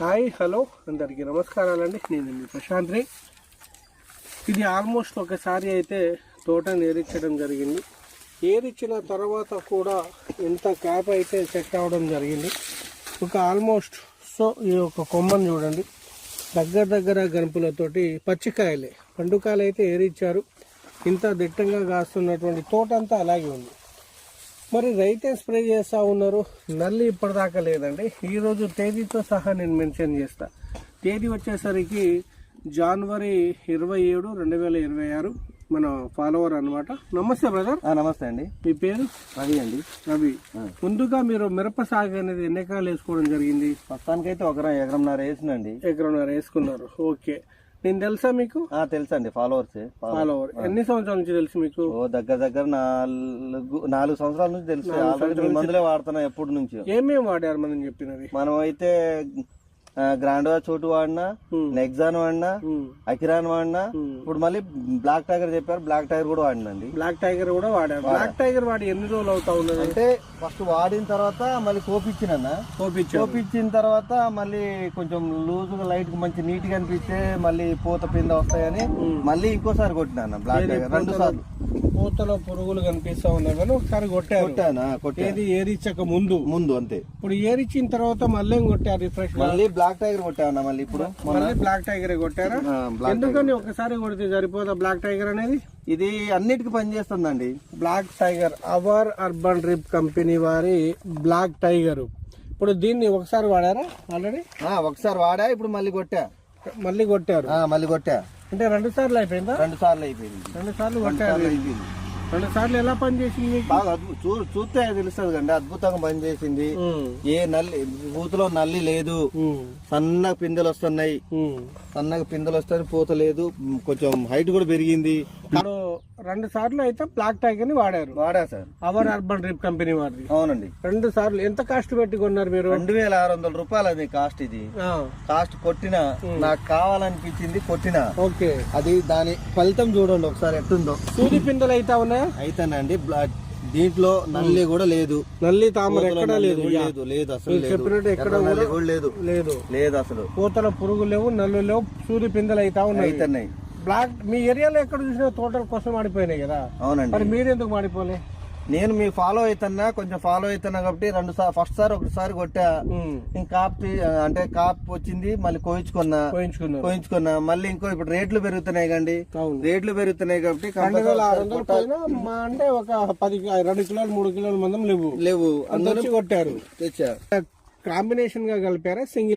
Hi hello. అందరికీ నమస్కారాలండి. నేను మీ ప్రశాంత్రి. ఇది ఆల్మోస్ట్ ఒకసారి అయితే తోటను ఏరించడం జరిగింది. ఏరిచ్చిన తర్వాత కూడా ఎంత క్యాప్ అయితే సెట్ అవ్వడం జరిగింది. ఒక ఆల్మోస్ట్ సో ఈ ఒక కొమ్మను చూడండి. దగ్గర దగ్గర గనుపులతోటి పచ్చికాయలే. పండుకాయలు అయితే ఏరిచ్చారు ఇంత దిట్టంగా కాస్తున్నటువంటి తోట అంతా అలాగే ఉంది. మరి రైతే స్ప్రే చేస్తూ ఉన్నారు. నల్లి ఇప్పటిదాకా లేదండి. ఈరోజు తేదీతో సహా నేను మెన్షన్ చేస్తా. తేదీ వచ్చేసరికి జనవరి ఇరవై ఏడు రెండు వేల ఇరవై ఆరు. మన ఫాలోవర్ అనమాట నమస్తే బ్రదర్. నమస్తే అండి. మీ పేరు? రవి అండి. రవి. ముందుగా మీరు మిరప సాగు అనేది ఎన్ని ఎకరాలు వేసుకోవడం జరిగింది? ప్రస్తుతానికైతే ఒక ఎకరంన్నర వేసినండి. ఎకరన్నర వేసుకున్నారు. ఓకే. నేను తెలుసా మీకు? ఆ, తెలుసండి. ఫాలోవర్స్. ఫాలోవర్. ఎన్ని సంవత్సరాల నుంచి తెలుసు మీకు? ఓ దగ్గర దగ్గర నాలుగు నాలుగు సంవత్సరాల నుంచి తెలుసు. ఆల్రెడీ మందులే వాడుతున్నాం ఎప్పటి నుంచి. ఏమేమి వాడారు మనం చెప్పినవి మనం అయితే గ్రాండ్ చోటు వాడినా. నెక్సాన్ వాడినా. అకిరాన్ వాడినా. ఇప్పుడు మళ్ళీ బ్లాక్ టైగర్ చెప్పారు బ్లాక్ టైగర్ కూడా వాడినండి. బ్లాక్ టైగర్ కూడా వాడారు బ్లాక్ టైగర్ వాడి ఎన్ని రోజులు అవుతా ఉన్నది? అంటే ఫస్ట్ వాడిన తర్వాత మళ్ళీ కోపిచ్చినన్నా. కోపించారు కోపిచ్చిన తర్వాత మళ్ళీ కొంచెం లూజ్గా లైట్ మంచి నీట్గా అనిపిస్తే మళ్ళీ పూత పింద వస్తాయని మళ్ళీ ఇంకోసారి కొట్టినా బ్లాక్ టైగర్ రెండు సార్లు. పూతలో పురుగులు కనిపిస్తా ఉన్నాయి కానీ ఒకసారి కొట్టారు. కొట్టానా? కొట్టా ఏది ఏరిచ్చక ముందు. ముందు అంతే. ఇప్పుడు ఏరిచ్చిన తర్వాత మళ్ళీ కొట్టారు? రిఫ్రెష్ మళ్ళీ బ్లాక్ టైగర్ కొట్టానా మళ్ళీ ఇప్పుడు? మళ్ళీ బ్లాక్ టైగర్ కొట్టారా? ఎందుకని ఒకసారి కొడితే సరిపోదా బ్లాక్ టైగర్ అనేది? ఇది అన్నిటికీ పనిచేస్తుందండి black tiger our urban drip company వారి బ్లాక్ టైగర్ ఇప్పుడు దీన్ని ఒకసారి వాడారా ఆల్రెడీ ఒకసారి వాడా ఇప్పుడు మళ్ళీ కొట్టా. మళ్ళీ కొట్టారు. మళ్ళీ కొట్టా. అంటే రెండు సార్లు అయిపోయిందా? రెండు సార్లు అయిపోయింది. రెండు సార్లు కొట్టారు. అయిపోయింది. రెండు సార్లు ఎలా పనిచేసింది బాగా అద్భుత చూ చూస్తే తెలుస్తుంది కండి అద్భుతంగా పనిచేసింది ఏ నల్లి పూతలో నల్లి లేదు. సన్నగా పిందెలు వస్తున్నాయి. సన్నగా పిందెలు వస్తాయి పూత లేదు కొంచెం హైట్ కూడా పెరిగింది. రెండు సార్లు అయితే బ్లాక్ టైగర్ని వాడారు. వాడా sir. Our urban drip company వారిది అవునండి. రెండు సార్లు ఎంత కాస్ట్ పెట్టి కొన్నారు మీరు? రెండు వేల ఆరు వందల రూపాయలు అది కాస్ట్ ఇది కాస్ట్ కొట్టిన నాకు కావాలనిపించింది కొట్టిన. ఓకే. అది దాని ఫలితం చూడండి ఒకసారి ఎట్టుందో. సూది పిందెలు అయితే ఉన్నాయా అయితేనండి దీంట్లో నల్లి కూడా లేదు. నల్లి తామర ఎక్కడా లేదు. లేదు లేదు అసలు చెప్పినట్టు ఎక్కడ లేదు. లేదు. లేదు అసలు. పూతల పురుగు లేవు నల్లు లేవు సూది పిందెలు అయితే ఉన్నాయి. బ్లాక్ మీ ఏరియాలో ఎక్కడ చూసినా తోటల కోసం మాడిపోయినాయి కదా. అవునండి. మరి మీరు ఎందుకు మాడిపోలే? నేను మీ ఫాలో అవుతున్నా కొంచెం ఫాలో అవుతున్నా కాబట్టి రెండు సార్ ఫస్ట్ సార్ ఒకసారి కొట్టా కాప్ అంటే కాప్ వచ్చింది మళ్ళీ కోయించుకున్నా. కోయించుకున్నా. మళ్ళీ ఇంకో ఇప్పుడు రేట్లు పెరుగుతున్నాయి కండి. రేట్లు పెరుగుతున్నాయి కాబట్టి అంటే ఒక పది రెండు కిలోలు మూడు కిలోల మందం లేవు. లేవు. వచ్చి కొట్టారు. తెచ్చా కాంబినేషన్గా కలిపారా సింగిల్